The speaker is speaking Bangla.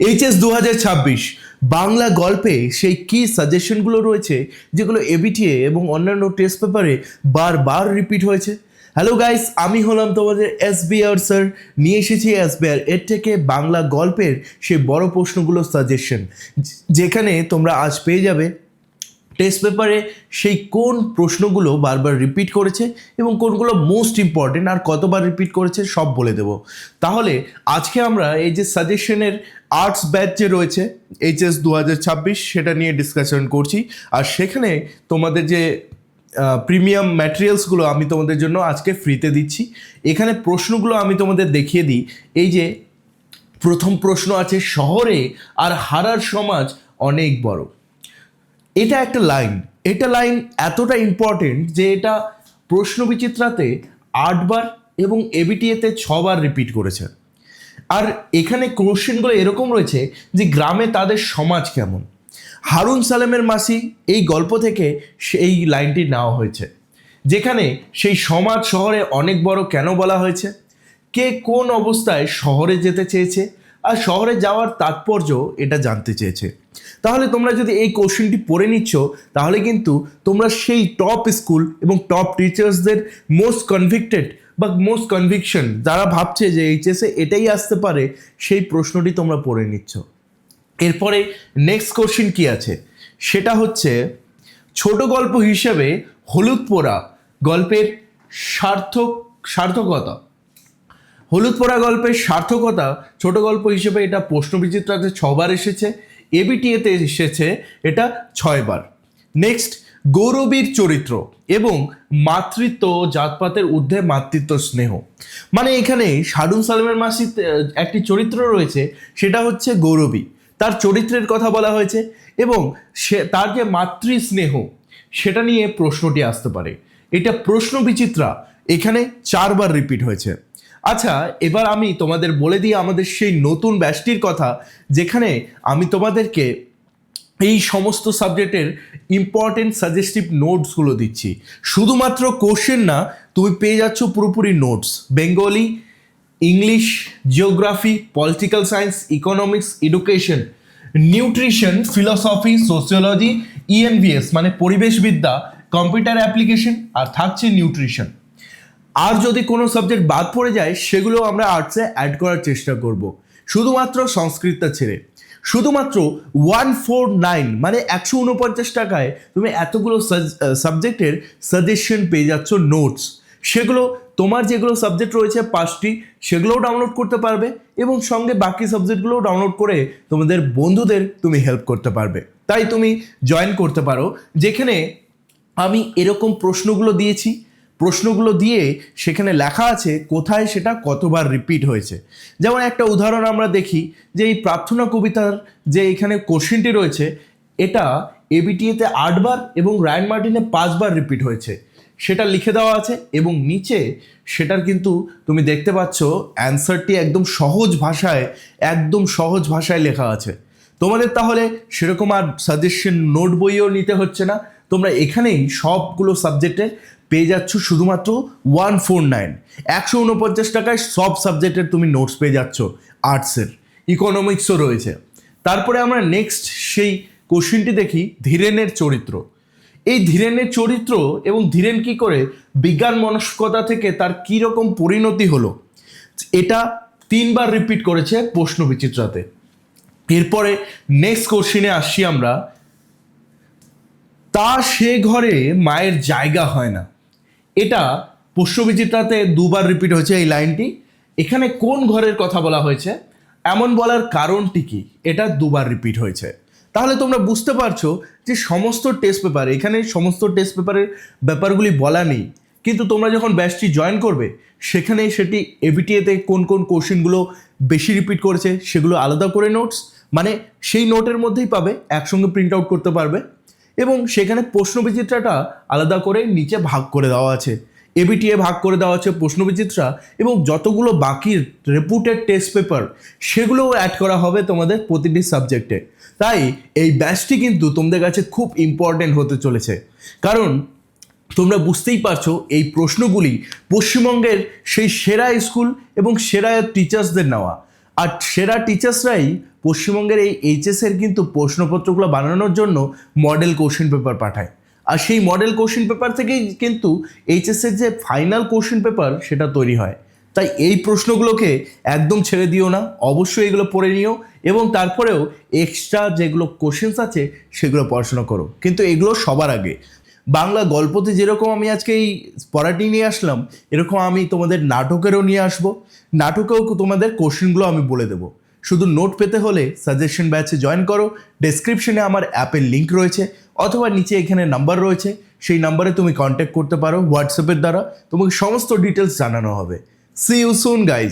এইচএস দু হাজার ছাব্বিশ, বাংলা গল্পে সেই কি সাজেশনগুলো রয়েছে, যেগুলো এবিটিএ এবং অন্যান্য টেস্ট পেপারে বারবার রিপিট হয়েছে। হ্যালো গাইস আমি হলাম তোমাদের এস বিআর স্যার নিয়ে এসেছি এস বিআর এর থেকে বাংলা গল্পের সেই বড় প্রশ্নগুলো সাজেশন যেখানে তোমরা আজ পেয়ে যাবে টেস্ট পেপারে সেই কোন প্রশ্নগুলো বারবার রিপিট করেছে এবং কোনগুলো মোস্ট ইম্পর্টেন্ট আর কতবার রিপিট করেছে সব বলে দেব। তাহলে আজকে আমরা এই যে সাজেশনের আর্টস ব্যাচ যে রয়েছে এইচএস দু হাজার ছাব্বিশ, সেটা নিয়ে ডিসকাশন করছি। আর সেখানে তোমাদের যে প্রিমিয়াম ম্যাটেরিয়ালসগুলো আমি তোমাদের জন্য আজকে ফ্রিতে দিচ্ছি। এখানে প্রশ্নগুলো আমি তোমাদের দেখিয়ে দিই। এই যে, প্রথম প্রশ্ন আছে, শহরে আর হারার সমাজ অনেক বড়। এটা একটা লাইন এটা লাইন এতটা ইম্পর্টেন্ট যে এটা প্রশ্ন বিচিত্রাতে আটবার এবং এবিটিএতে ছবার রিপিট করেছে। আর এখানে কোশ্চেনগুলো এরকম রয়েছে যে গ্রামে তাদের সমাজ কেমন? হারুন সালেমের মাসি এই গল্প থেকে সেই লাইনটি নেওয়া হয়েছে। যেখানে সেই সমাজ শহরে অনেক বড় কেন বলা হয়েছে? কে কোন অবস্থায় শহরে যেতে চেয়েছে? আর শহরে যাওয়ার তাৎপর্য এটা জানতে চেয়েছে। তাহলে তোমরা যদি এই কোশ্চেনটি পড়ে নিচ্ছ, তাহলে কিন্তু তোমরা সেই টপ স্কুল এবং টপ টিচার্সদের মোস্ট কনভিক্টেড বা মোস্ট কনভিকশন যারা ভাবছে যে এইচএসে এটাই আসতে পারে, সেই প্রশ্নটি তোমরা পড়ে নিচ্ছ। এরপরে নেক্সট কোশ্চেন কি আছে? সেটা হচ্ছে, ছোট গল্প হিসেবে হলুদ পোড়া গল্পের সার্থক, সার্থকতা হলুদ পোড়া গল্পের সার্থকতা ছোট গল্প হিসেবে এটা প্রশ্ন বিচিত্রাতে ছবার এসেছে, এবিটিএতে এসেছে এটা ছয়বার। নেক্সট গৌরবীর চরিত্র এবং মাতৃত্ব জাতপাতের ঊর্ধ্বে মাতৃত্ব স্নেহ। মানে এখানে শাডুন সালামের মাসি একটি চরিত্র রয়েছে, সেটা হচ্ছে গৌরবী। তার চরিত্রের কথা বলা হয়েছে এবং সে, তার যে মাতৃ স্নেহ সেটা নিয়ে প্রশ্নটি আসতে পারে। এটা প্রশ্ন বিচিত্রা এখানে চারবার রিপিট হয়েছে। আচ্ছা এবার আমি তোমাদের বলে দিই আমাদের সেই নতুন ব্যাচটির কথা, যেখানে আমি তোমাদেরকে এই সমস্ত সাবজেক্টের ইম্পর্টেন্ট সাজেস্টিভ নোটসগুলো দিচ্ছি। শুধুমাত্র কোশ্চেন না, তুমি পেয়ে যাচ্ছ পুরোপুরি notes Bengali English geography political science economics education nutrition philosophy sociology ENVS মানে পরিবেশবিদ্যা কম্পিউটার অ্যাপ্লিকেশন আর থাকছে নিউট্রিশন আর যদি কোনো সাবজেক্ট বাদ পড়ে যায়, সেগুলো আমরা আর্টসে অ্যাড করার চেষ্টা করব। শুধুমাত্র সংস্কৃতটা ছেড়ে। শুধুমাত্র ওয়ান ফোর নাইন মানে একশো উনপঞ্চাশ টাকায় তুমি এতগুলো সাবজেক্টের সাজেশন পেয়ে যাচ্ছ নোটস সেগুলো, তোমার যেগুলো সাবজেক্ট রয়েছে পাঁচটি, সেগুলোও ডাউনলোড করতে পারবে এবং সঙ্গে বাকি সাবজেক্টগুলোও ডাউনলোড করে তোমাদের বন্ধুদের তুমি হেল্প করতে পারবে। তাই তুমি জয়েন করতে পারো। যেখানে আমি এরকম প্রশ্নগুলো দিয়েছি প্রশ্নগুলো দিয়ে সেখানে লেখা আছে কোথায় সেটা কতবার রিপিট হয়েছে। যেমন একটা উদাহরণ আমরা দেখি যে এই প্রার্থনা কবিতার যে এখানে কোশ্চেনটি রয়েছে, এটা এবিটিএতে আটবার এবং রায়ন মার্টিনে পাঁচবার রিপিট হয়েছে। সেটা লিখে দেওয়া আছে এবং নিচে সেটার কিন্তু তুমি দেখতে পাচ্ছ অ্যান্সারটি একদম সহজ ভাষায়, একদম সহজ ভাষায় লেখা আছে। তোমাদের তাহলে সেরকম আর সাজেশন নোট বইও নিতে হচ্ছে না। তোমরা এখানেই সবগুলো সাবজেক্টের পেয়ে যাচ্ছ শুধুমাত্র ওয়ান ফোর নাইন একশো উনপঞ্চাশ টাকায় সব সাবজেক্টের তুমি নোটস পেয়ে যাচ্ছ আর্টসের ইকোনমিক্সও রয়েছে। তারপরে আমরা নেক্সট সেই কোশ্চিনটি দেখি ধীরেনের চরিত্র। এই ধীরেনের চরিত্র এবং ধীরেন কি করে? বিজ্ঞান মনস্কতা থেকে তার কী রকম পরিণতি হলো? এটা তিনবার রিপিট করেছে প্রশ্ন বিচিত্রাতে। এরপরে নেক্সট কোশ্চিনে আসছি আমরা। তা সে ঘরে মায়ের জায়গা হয় না। এটা পুষ্পবিচিত্রাতে দুবার রিপিট হয়েছে এই লাইনটি। এখানে কোন ঘরের কথা বলা হয়েছে? এমন বলার কারণটি কি? এটা দুবার রিপিট হয়েছে। তাহলে তোমরা বুঝতে পারছ যে সমস্ত টেস্ট পেপার এখানে সমস্ত টেস্ট পেপারের ব্যাপারগুলি বলা নেই। কিন্তু তোমরা যখন ব্যাচটি জয়েন করবে সেখানে সেটি এবিটিএতে কোন কোন কোশ্চেনগুলো বেশি রিপিট করেছে, সেগুলো আলাদা করে নোটস মানে সেই নোটের মধ্যেই পাবে, একসঙ্গে প্রিন্ট আউট করতে পারবে। এবং সেখানে প্রশ্ন বিচিত্রাটা আলাদা করে নিচে ভাগ করে দেওয়া আছে। এবিটিএ ভাগ করে দেওয়া আছে প্রশ্ন বিচিত্রা এবং যতগুলো বাকি রেপুটেড টেস্ট পেপার সেগুলোও অ্যাড করা হবে তোমাদের প্রতিটি সাবজেক্টে তাই এই ব্যাচটি কিন্তু তোমাদের কাছে খুব ইম্পর্টেন্ট হতে চলেছে। কারণ তোমরা বুঝতেই পারছ এই প্রশ্নগুলি পশ্চিমবঙ্গের সেই সেরা স্কুল এবং সেরা টিচার্সদের নেওয়া। আর সেরা টিচার্সরাই পশ্চিমবঙ্গের এই এইচএসের কিন্তু প্রশ্নপত্রগুলো বানানোর জন্য মডেল কোশ্চেন পেপার পাঠায়। আর সেই মডেল কোশ্চেন পেপার থেকেই কিন্তু এইচএসের যে ফাইনাল কোশ্চেন পেপার সেটা তৈরি হয়। তাই এই প্রশ্নগুলোকে একদম ছেড়ে দিও না, অবশ্যই এগুলো পড়ে নিও এবং তারপরেও এক্সট্রা যেগুলো কোশ্চেন্স আছে সেগুলো পড়াশোনা করো। কিন্তু এগুলো সবার আগে। বাংলা গল্পতে যেরকম আমি আজকে এই পড়াটি নিয়ে আসলাম, এরকম আমি তোমাদের নাটকেরও নিয়ে আসব। নাটকেও তোমাদের কোশ্চেনগুলো আমি বলে দেবো। শুধু নোট পেতে হলে সাজেশন ব্যাচে জয়েন করো, ডেসক্রিপশনে আমার অ্যাপের লিঙ্ক রয়েছে, অথবা নিচে এখানে নাম্বার রয়েছে, সেই নাম্বারে তুমি কন্ট্যাক্ট করতে পারো, হোয়াটসঅ্যাপের দ্বারা তোমাকে সমস্ত ডিটেলস জানানো হবে। C you soon guys